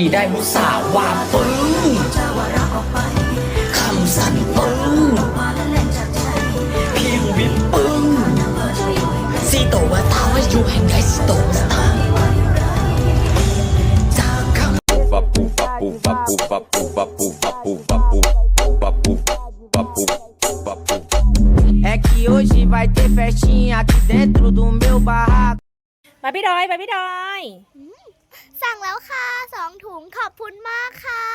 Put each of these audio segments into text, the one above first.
นี้ได้มุสาวาปึ้งคำสั่นปึ้งพิมวิปปึ้งสีโตว่าตาว่าอยู่แห่งไรสีโตสตาจากคำปุ๊บปั๊บปุ๊บปั๊บปุ๊บปั๊บปุ๊บปั๊บปุ๊บปั๊บปุ๊บปั๊บปุ๊บปั๊บปุ๊บปั๊บปุ๊บปั๊บปุ๊บ É que hoje vai ter festinha aqui dentro do meu barraco. Babirói, babirói. สั่งแล้วค่ะสองถุงขอบคุณมากค่ะ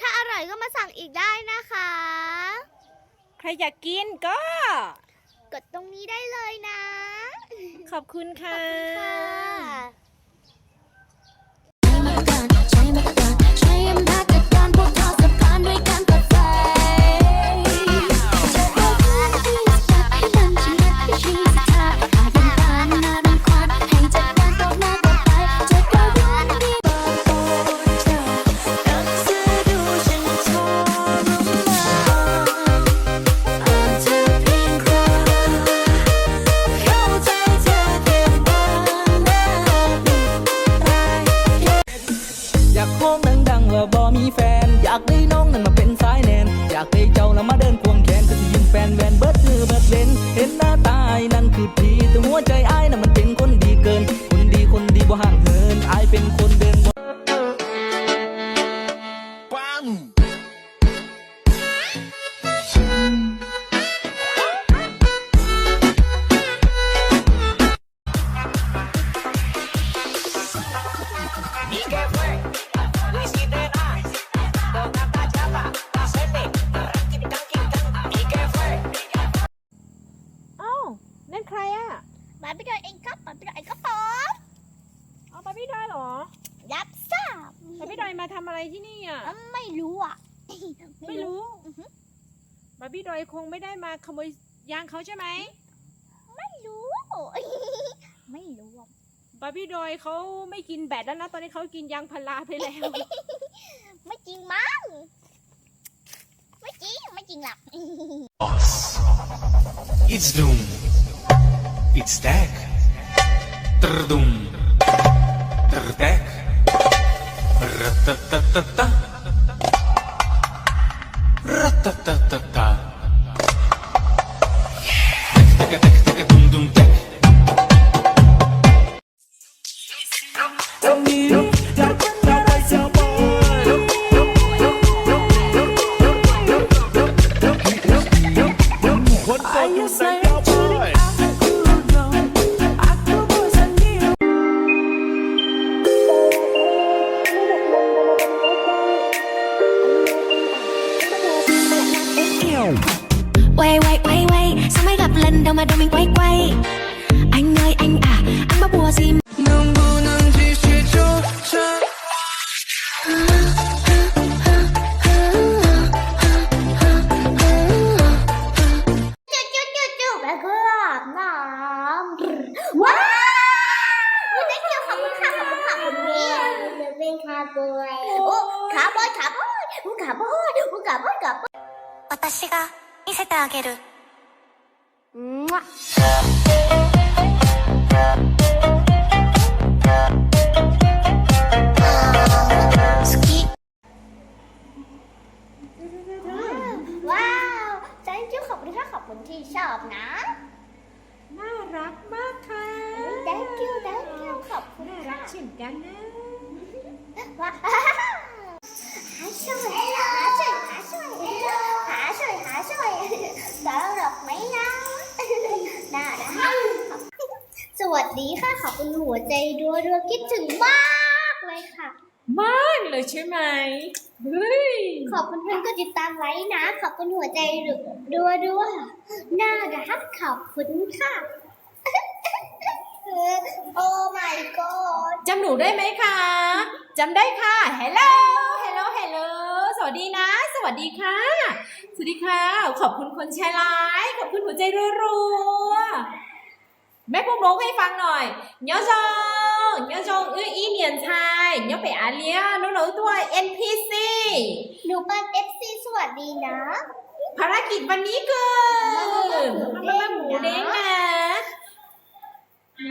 ถ้าอร่อยก็มาสั่งอีกได้นะคะ ใครอยากกินก็ กดตรงนี้ได้เลยนะขอบคุณค่ะค่ะใช้มาก่อน ดังว่าบ่มีแฟน อยากได้น้องนั้นมาเป็นสายแนน อยากได้เจ้าแล้วมาเดินควงแขนก็จะยืมแฟนแวนเบิดมือเบิดเลนเห็นหน้าตายนั่นคือผีแต่หัวใจอายนั้นมัน อยมาทำอะไรที่นี่อะอะไม่รู้อะ ไม่รู้อือฮึบาร์บี้ดอยคงไม่ได้มาขโมยยางเขาใช่ไหม ไม่รู้ ไม่รู้อะบาร์บี้ดอยเขาไม่กินแบตแล้วนะ ตอนนี้เขากินยางพาราไปแล้ว ไม่จริงมั้ง ไม่จริง ไม่จริงหรอก Boss. It's Doom. It's Tech. Doom. Ра-та-та-та-та. Тек-тека-тек-тека-дум-дум-тек. đâu mà đâu mình quay quay anh ơi anh à anh bắt mùa gì cowboy. 오, 가보이, 가보이. 우, 가보이. 우, 가보이, 가보이. 私が見せてあげる。好きว้าว thank you ขอบคุณค่ะขอบคุณที่ชอบนะ น่ารักมากค่ะ thank you thank you ขอบคุณน่าค่ะรักเช่นกันนะ ว้าวหาช่ วัสดีค่ะ ขอบคุณหัวใจดัวดัวๆคิดถึงมากเลยค่ะ มากเลยใช่ไหมเฮ้ยขอบคุณเพื่อนก็ติดตามไว้นะ ขอบคุณหัวใจดัวดัวๆน่ารักขอบคุณค่ะ โอ้ my god จำหนูได้ไหมคะจำได้ค่ะ Hello Hello Hello สวัสดีนะ สวัสดีค่ะ สวัสดีค่ะ ขอบคุณคนแชร์ไลค์ขอบคุณหัวใจรัวๆ แม่พวกร้องให้ฟังหน่อยเนาะจงเนาะจงอื้ออีเหนียนชายเนาะไปอาเลียน้องหนูตัว NPC หนูเป็น FC สวัสดีนะ ภารกิจวันนี้คือมามาหมูเด้งนะ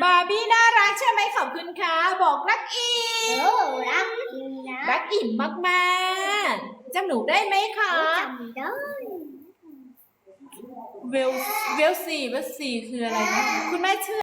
บาร์บี้น่ารักใช่ไหมคะขอบคุณค่ะ บอกรักอีโอ้รักจริงนะรักอิ่มมากๆจำหนูได้ไหมคะจำได้ เวลเวลสี่เวลสี่คืออะไรนะ คุณแม่ชื่อ